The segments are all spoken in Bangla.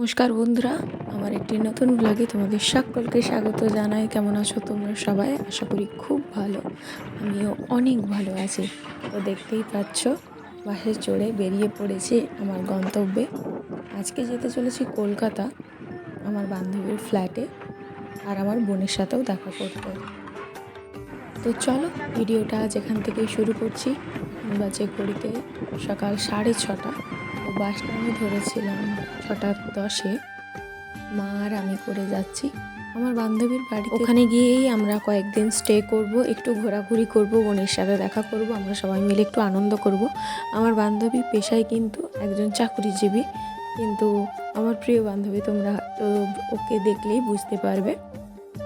নমস্কার বন্ধুরা, আমার একটি নতুন ব্লগে তোমাদের সকলকে স্বাগত জানাই। কেমন আছো তোমরা সবাই? আশা করি খুব ভালো। আমিও অনেক ভালো আছি। তো দেখতেই পাচ্ছ বাসে চড়ে বেরিয়ে পড়েছি আমার গন্তব্যে। আজকে যেতে চলেছি কলকাতা, আমার বান্ধবীর ফ্ল্যাটে আর আমার বোনের সাথেও দেখা করতে। তো চলো ভিডিওটা যেখান থেকে শুরু করছি। বাজে ঘড়িতে সকাল সাড়ে ছটা। বাসটা আমি ধরেছিলাম ছটা দশে। মা আর আমি করে যাচ্ছি। আমার বান্ধবীর বাড়ি ওখানে গিয়েই আমরা কয়েকদিন স্টে করব, একটু ঘোরাঘুরি করব, বোনের সাথে দেখা করব, আমরা সবাই মিলে একটু আনন্দ করব। আমার বান্ধবী পেশায় কিন্তু একজন চাকরিজীবী, কিন্তু আমার প্রিয় বান্ধবী তোমরা তো ওকে দেখলেই বুঝতে পারবে।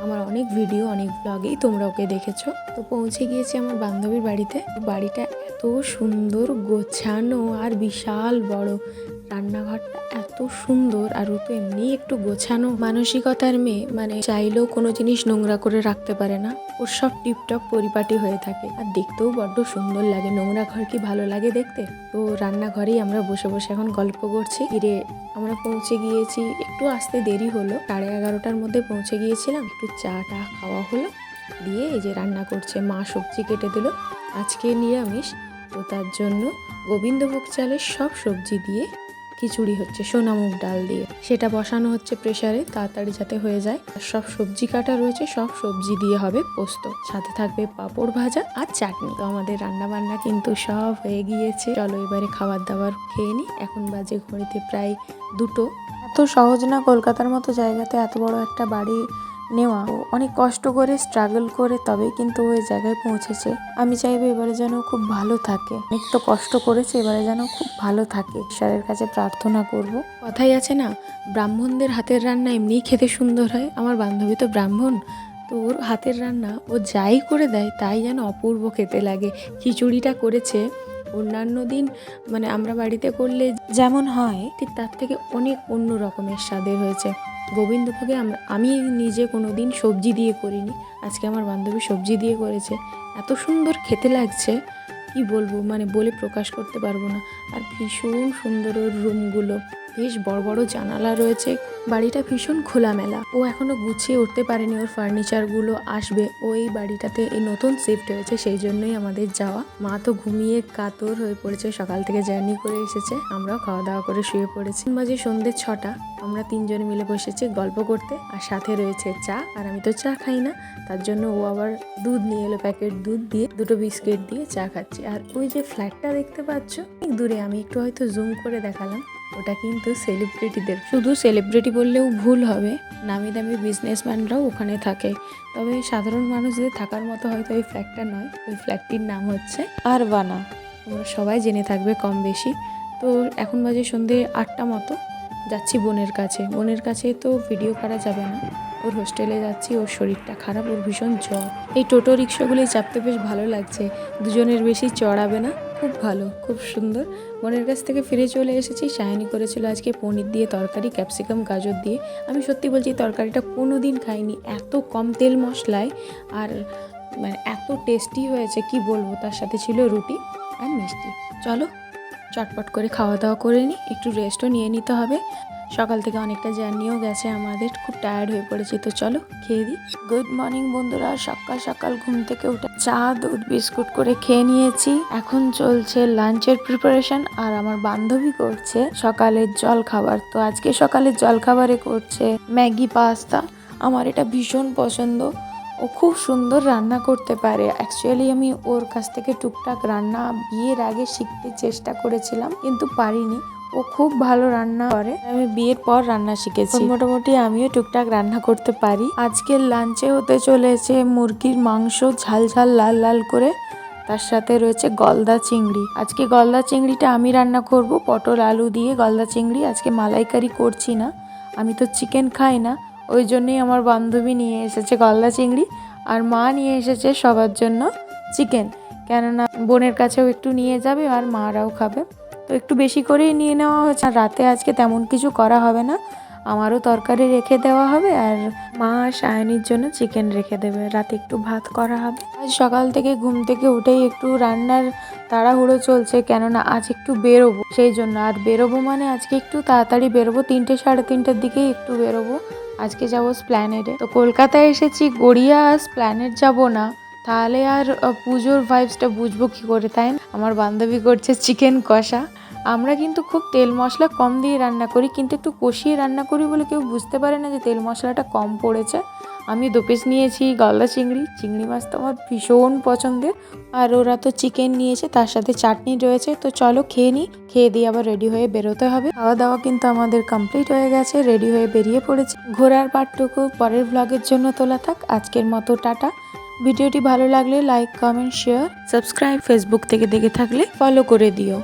আমার অনেক ভিডিও, অনেক ব্লগেই তোমরা ওকে দেখেছ। তো পৌঁছে গিয়েছি আমার বান্ধবীর বাড়িতে। বাড়িটা এত সুন্দর গোছানো আর বিশাল বড়। রান্নাঘরটা এত সুন্দর আর ও তো এমনি একটু গোছানো মানসিকতার মেয়ে মানে চাইলেও কোনো জিনিস নোংরা করে রাখতে পারে না। ওর সব টিপটপ পরিপাটি হয়ে থাকে। আর দেখতেও বড্ড সুন্দর লাগে। নোংরা ঘর কি ভালো লাগে দেখতে? তো রান্নাঘরেই আমরা বসে বসে এখন গল্প করছি। ফিরে আমরা পৌঁছে গিয়েছি। একটু আসতে দেরি হলো। সাড়ে এগারোটার মধ্যে পৌঁছে গিয়েছিলাম। একটু চা টা খাওয়া হলো। দিয়ে এই যে রান্না করছে, মা সবজি কেটে দিল। আজকে নিরামিষ। তো তার জন্য গোবিন্দভোগ চালের সব সবজি দিয়ে খিচুড়ি হচ্ছে, সোনা মুগ ডাল দিয়ে। সেটা বসানো হচ্ছে প্রেশারে তাড়াতাড়ি যাতে হয়ে যায়। আর সব সবজি কাটা রয়েছে, সব সবজি দিয়ে হবে পোস্ত। সাথে থাকবে পাঁপড় ভাজা আর চাটনি। তো আমাদের রান্না বান্না কিন্তু সব হয়ে গিয়েছে। চলো এবারে খাবার দাবার খেয়ে নি। এখন বাজে ঘড়িতে প্রায় দুটো। এত সহজ না কলকাতার মতো জায়গাতে এত বড় একটা বাড়ি নেওয়া। ও অনেক কষ্ট করে স্ট্রাগল করে তবেই কিন্তু ওই জায়গায় পৌঁছেছে। আমি চাইব এবারে যেন খুব ভালো থাকে। অনেক তো কষ্ট করেছে, এবারে যেন খুব ভালো থাকে। ঈশ্বরের কাছে প্রার্থনা করব। কথাই আছে না, ব্রাহ্মণদের হাতের রান্না এমনিই খেতে সুন্দর হয়। আমার বান্ধবী তো ব্রাহ্মণ, তো ওর হাতের রান্না ও যাই করে দেয়, তাই যেন অপূর্ব খেতে লাগে। খিচুড়িটা করেছে। অন্যান্য দিন মানে আমরা বাড়িতে করলে যেমন হয়, ঠিক তার থেকে অনেক অন্য রকমের স্বাদের হয়েছে। গোবিন্দভোগে আমি নিজে কোনো দিন সবজি দিয়ে করিনি। আজকে আমার বান্ধবী সবজি দিয়ে করেছে। এত সুন্দর খেতে লাগছে, কি বলব? মানে বলে প্রকাশ করতে পারব না। আর ভীষণ সুন্দর ওর রুমগুলো। বেশ বড় বড় জানালা রয়েছে। বাড়িটা ভীষণ খোলামেলা। ও এখনও গুছিয়ে উঠতে পারেনি। ওর ফার্নিচারগুলো আসবে। ও এই বাড়িটাতে এই নতুন শিফট হয়েছে। সেই জন্যই আমাদের যাওয়া। মা তো ঘুমিয়ে কাতর হয়ে পড়েছে। সকাল থেকে জার্নি করে এসেছে। আমরাও খাওয়া দাওয়া করে শুয়ে পড়েছি। বাজে সন্ধ্যে ছটা। আমরা তিনজন মিলে বসেছি গল্প করতে। আর সাথে রয়েছে চা। আর আমি তো চা খাই না। তার জন্য ও আবার দুধ নিয়ে এলো প্যাকেট দুধ দিয়ে। দুটো বিস্কিট দিয়ে চা খাচ্ছি। আর ওই যে ফ্ল্যাটটা দেখতে পাচ্ছ, অনেক দূরে। আমি একটু হয়তো জুম করে দেখালাম। ওটা কিন্তু সেলিব্রিটিদের শুধু সেলিব্রিটি বললেও ভুল হবে। নামি দামি বিজনেসম্যানরাও ওখানে থাকে। তবে সাধারণ মানুষদের থাকার মতো হয়তো ওই ফ্ল্যাটটা নয়। ওই ফ্ল্যাটটির নাম হচ্ছে আরবানা তোমরা সবাই জেনে থাকবে কম বেশি তো এখন বাজে সন্ধে আটটা মতো। যাচ্ছি বোনের কাছে। বোনের কাছে তো ভিডিও করা যাবে না। ওর হোস্টেলে যাচ্ছি, ওর শরীরটা খারাপ, ওর ভীষণ জ্বর। এই টোটো রিক্সাগুলি চাপতে বেশ ভালো লাগছে। দুজনের বেশি চড়াবে না। খুব ভালো, খুব সুন্দর। বোনের কাছ থেকে ফিরে চলে এসেছি। সায়নি করেছিল আজকে পনির দিয়ে তরকারি, ক্যাপসিকাম, গাজর দিয়ে। আমি সত্যি বলছি তরকারিটা কোনো দিন খাইনি। এত কম তেল মশলায় আর মানে এত টেস্টি হয়েছে, কি বলব? তার সাথে ছিল রুটি আর মিষ্টি। চলো, চটপট করে খাওয়া দাওয়া করে নিই একটু রেস্টও নিয়ে নিতে হবে। সকাল থেকে অনেকটা জার্নিও গেছে আমাদের, খুব টায়ার্ড হয়ে পড়েছি, তো চলো খেয়ে দিই। গুড মর্নিং বন্ধুরা, সকাল সকাল ঘুম থেকে উঠে চা, দুধ, বিস্কুট করে খেয়ে নিয়েছি। এখন চলছে লাঞ্চের প্রিপারেশন আর আমার বান্ধবী করছে সকালের জল খাবার তো আজকে সকালের জল খাবারে করছে ম্যাগি পাস্তা। আমার এটা ভীষণ পছন্দ। ও খুব সুন্দর রান্না করতে পারে। অ্যাকচুয়ালি আমি ওর কাছ থেকে টুকটাক রান্না বিয়ের আগে শিখতে চেষ্টা করেছিলাম, কিন্তু পারিনি। ও খুব ভালো রান্না করে। আমি বিয়ের পর রান্না শিখেছি। মোটামুটি আমিও টুকটাক রান্না করতে পারি। আজকের লাঞ্চে হতে চলেছে মুরগির মাংস ঝাল ঝাল লাল লাল করে। তার সাথে রয়েছে গলদা চিংড়ি। আজকে গলদা চিংড়িটা আমি রান্না করব। পটল, আলু দিয়ে গলদা চিংড়ি। আজকে মালাইকারি করছি না। আমি তো চিকেন খাই না। ওই জন্যই আমার বান্ধবী নিয়ে এসেছে গলদা চিংড়ি আর মা নিয়ে এসেছে সবার জন্য চিকেন কেননা বোনের কাছেও একটু নিয়ে যাবে আর মারাও খাবে। তো একটু বেশি করেই নিয়ে নেওয়া হয়েছে। আর রাতে আজকে তেমন কিছু করা হবে না। আমারও তরকারি রেখে দেওয়া হবে আর মা সায়নির জন্য চিকেন রেখে দেবে। রাতে একটু ভাত করা হবে। আজ সকাল থেকে ঘুম থেকে উঠেই একটু রান্নার তাড়াহুড়ো চলছে, কেননা আজ একটু বেরোবো। সেই জন্য আর বেরোবো মানে আজকে একটু তাড়াতাড়ি বেরোবো। তিনটে সাড়ে তিনটের দিকেই একটু বেরোবো। আজকে যাব স্প্ল্যানেডে তো কলকাতায় এসেছি, গড়িয়া স্প্ল্যানেড যাব না। তাহলে আর পুজোর ভাইবসটা বুঝব কি করে তাই আমার বান্ধবী করছে চিকেন কষা। আমরা কিন্তু খুব তেল মশলা কম দিয়ে রান্না করি, কিন্তু একটু কষিয়ে রান্না করি বলে কেউ বুঝতে পারে না যে তেল মশলাটা কম পড়েছে। আমি দু পিস নিয়েছি গলদা চিংড়ি। চিংড়ি মাছ তো আমার ভীষণ পছন্দের। আর ওরা তো চিকেন নিয়েছে, তার সাথে চাটনি রয়েছে। তো চলো খেয়ে নিই খেয়ে দিয়ে আবার রেডি হয়ে বেরোতে হবে। খাওয়া দাওয়া কিন্তু আমাদের কমপ্লিট হয়ে গেছে রেডি হয়ে বেরিয়ে পড়েছে। ঘোরার পাটটুকু পরের ভ্লগের জন্য তোলা থাক। আজকের মতো টাটা। ভিডিওটি ভালো লাগলে like comment share subscribe Facebook থেকে দেখে থাকলে ফলো করে দিও।